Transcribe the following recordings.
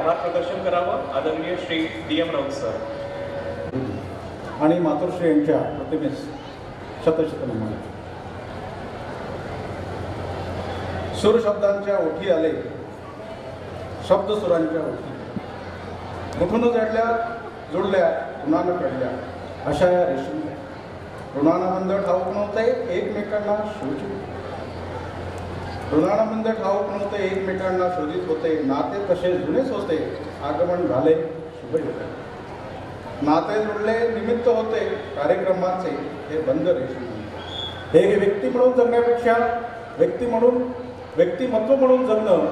आभार प्रदर्शन करावं. आदरणीय Shri D M Raut sir. आणि मातोश्री यांच्या प्रतिमेस शतशत नमन. सुर शब्दांच्या ओठी आले शब्द सुरांच्या ओठी. मुठून जडल्या जुळल्या ऋणानं पडल्या अशा या रेशीम ऋणानं बंद ठाऊक नव्हते एकमेकांना शोचले. ऋणानं बंद ठाऊक नव्हते एकमेकांना शोधित होते नाते तसे जुनेच होते आगमन झाले शुभ नाते जुळले निमित्त होते कार्यक्रमाचे हे बंद रेशीम हे व्यक्ती म्हणून जगण्यापेक्षा व्यक्ती म्हणून व्यक्तिमत्व म्हणून जगणं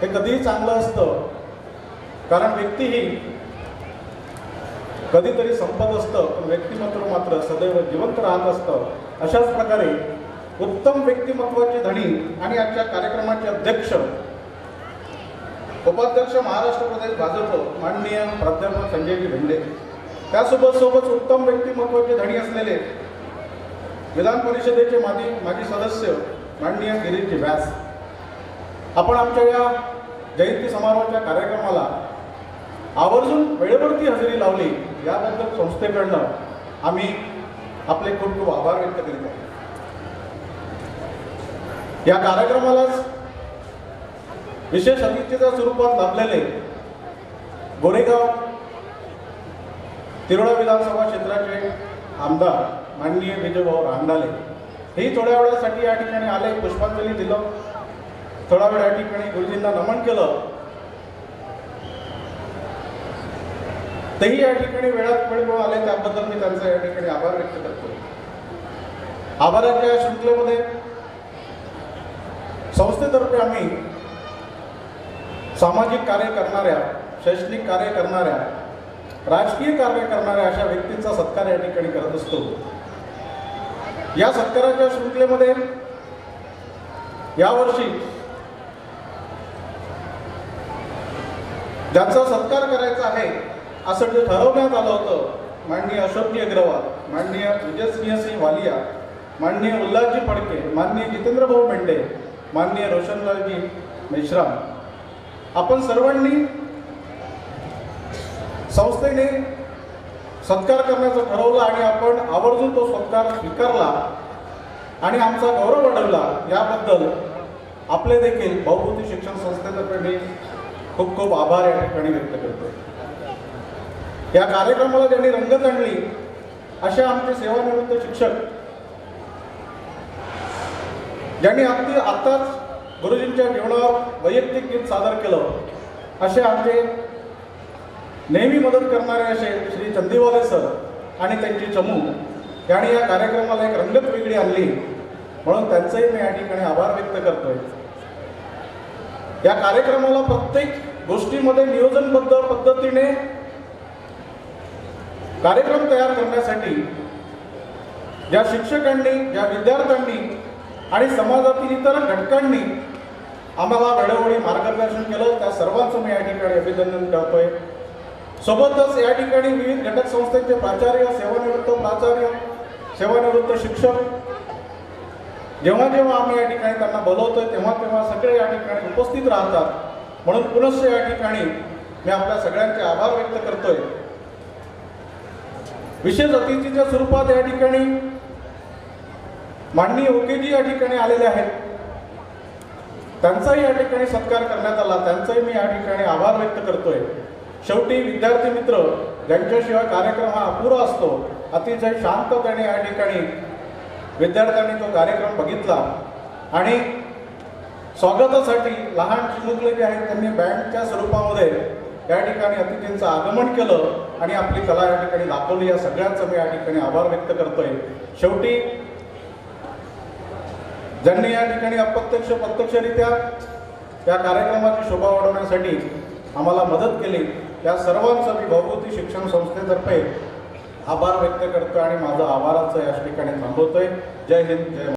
हे कधीही चांगलं असतं. कारण व्यक्ती ही कधीतरी संपत असतं पण व्यक्तिमत्व मात्र सदैव जिवंत राहत असतं. अशाच प्रकारे उत्तम व्यक्तिमत्वाचे धनी आणि आजच्या कार्यक्रमाचे अध्यक्ष उपाध्यक्ष महाराष्ट्र प्रदेश भाजप माननीय प्राध्यापक संजयजी भेंडे. त्यासोबत सोबत उत्तम व्यक्तिमत्वाचे धनी असलेले विधान परिषदेचे माजी माजी सदस्य माननीय गिरीशजी व्यास. आपण आमच्या या जयंती समारोहाच्या कार्यक्रमाला आवर्जून वेळेवरती हजेरी लावली. याबद्दल संस्थेकडनं आम्ही आपले खूप खूप आभार व्यक्त करीत आहोत. या कार्यक्रमालाच विशेष अतिथीच्या स्वरूपात लाभलेले गोरेगाव तिरोडा विधानसभा क्षेत्राचे आमदार माननीय विजयभाऊ रांडाले हेही थोड्या वेळासाठी या ठिकाणी आले पुष्पांजली दिलं. थोडा वेळ या ठिकाणी गुरुजींना नमन केलं. तेही या ठिकाणी वेळात वेळ मिळून आले त्याबद्दल मी त्यांचा या ठिकाणी आभार व्यक्त करतो. आभाराच्या या शृंखलेमध्ये संस्थेतर्फे आम्ही सामाजिक कार्य करणाऱ्या शैक्षणिक कार्य करणाऱ्या राजकीय कार्य करणाऱ्या अशा व्यक्तींचा सत्कार या ठिकाणी करत असतो. या सत्काराच्या शृंखलेमध्ये यावर्षी ज्यांचा सत्कार करायचा आहे असं जे ठरवण्यात आलं होतं माननीय अशोकजी अग्रवाल माननीय विजयसिंह सिंह वालिया माननीय उल्हासजी फडके माननीय जितेंद्रभाऊ मेंढे माननीय रोशनलालजी मेश्राम आपण सर्वांनी संस्थेने सत्कार करण्याचं ठरवलं आणि आपण आवर्जून तो सत्कार स्वीकारला आणि आमचा गौरव वाढवला याबद्दल आपले देखील भाऊभूती शिक्षण संस्थेतर्फे मी खूप खूप आभार या ठिकाणी व्यक्त करतो. या कार्यक्रमाला ज्यांनी रंगत आणली अशा आमचे सेवानिवृत्त शिक्षक ज्यांनी अगदी आत्ताच गुरुजींच्या जीवनावर वैयक्तिक गीत सादर केलं. असे आमचे नेहमी मदत करणारे असे श्री चंदीवाले सर आणि त्यांची चमू यांनी या कार्यक्रमाला एक रंगत वेगळी आणली. म्हणून त्यांचंही मी या ठिकाणी आभार व्यक्त करतोय. या कार्यक्रमाला प्रत्येक गोष्टीमध्ये नियोजनबद्ध पद्धतीने कार्यक्रम तयार करण्यासाठी ज्या शिक्षकांनी ज्या विद्यार्थ्यांनी आणि समाजातील इतर घटकांनी आम्हाला वेळोवेळी मार्गदर्शन केलं. त्या सर्वांचं मी या ठिकाणी अभिनंदन करतोय. सोबतच या ठिकाणी विविध घटक संस्थेचे प्राचार्य सेवानिवृत्त प्राचार्य सेवानिवृत्त शिक्षक. जेव्हा जेव्हा आम्ही या ठिकाणी त्यांना बोलवतोय तेव्हा तेव्हा सगळे या ठिकाणी उपस्थित राहतात. म्हणून पुनश्च या ठिकाणी मी आपल्या सगळ्यांचे आभार व्यक्त करतोय. विशेष अतिथीच्या स्वरूपात या ठिकाणी माननीय ओकेजी या ठिकाणी आलेले आहेत. त्यांचाही या ठिकाणी सत्कार करण्यात आला. त्यांचाही मी या ठिकाणी आभार व्यक्त करतोय. शेवटी विद्यार्थी मित्र ज्यांच्याशिवाय कार्यक्रम हा अपुरा असतो अतिशय शांततेने या ठिकाणी विद्यार्थ्यांनी तो कार्यक्रम बघितला. आणि स्वागतासाठी लहान चिमुकले जे आहेत त्यांनी बँडच्या स्वरूपामध्ये या ठिकाणी अतिथींचं आगमन केलं आणि आपली कला या ठिकाणी दाखवली. या सगळ्यांचं मी या ठिकाणी आभार व्यक्त करतोय. शेवटी ज्यांनी या ठिकाणी अप्रत्यक्ष प्रत्यक्षरित्या या कार्यक्रमाची शोभा वाढवण्यासाठी आम्हाला मदत केली त्या सर्वांचं मी भगवती शिक्षण संस्थेतर्फे आभार व्यक्त करतोय आणि माझं आभाराचं या ठिकाणी थांबवतोय. जय हिंद जय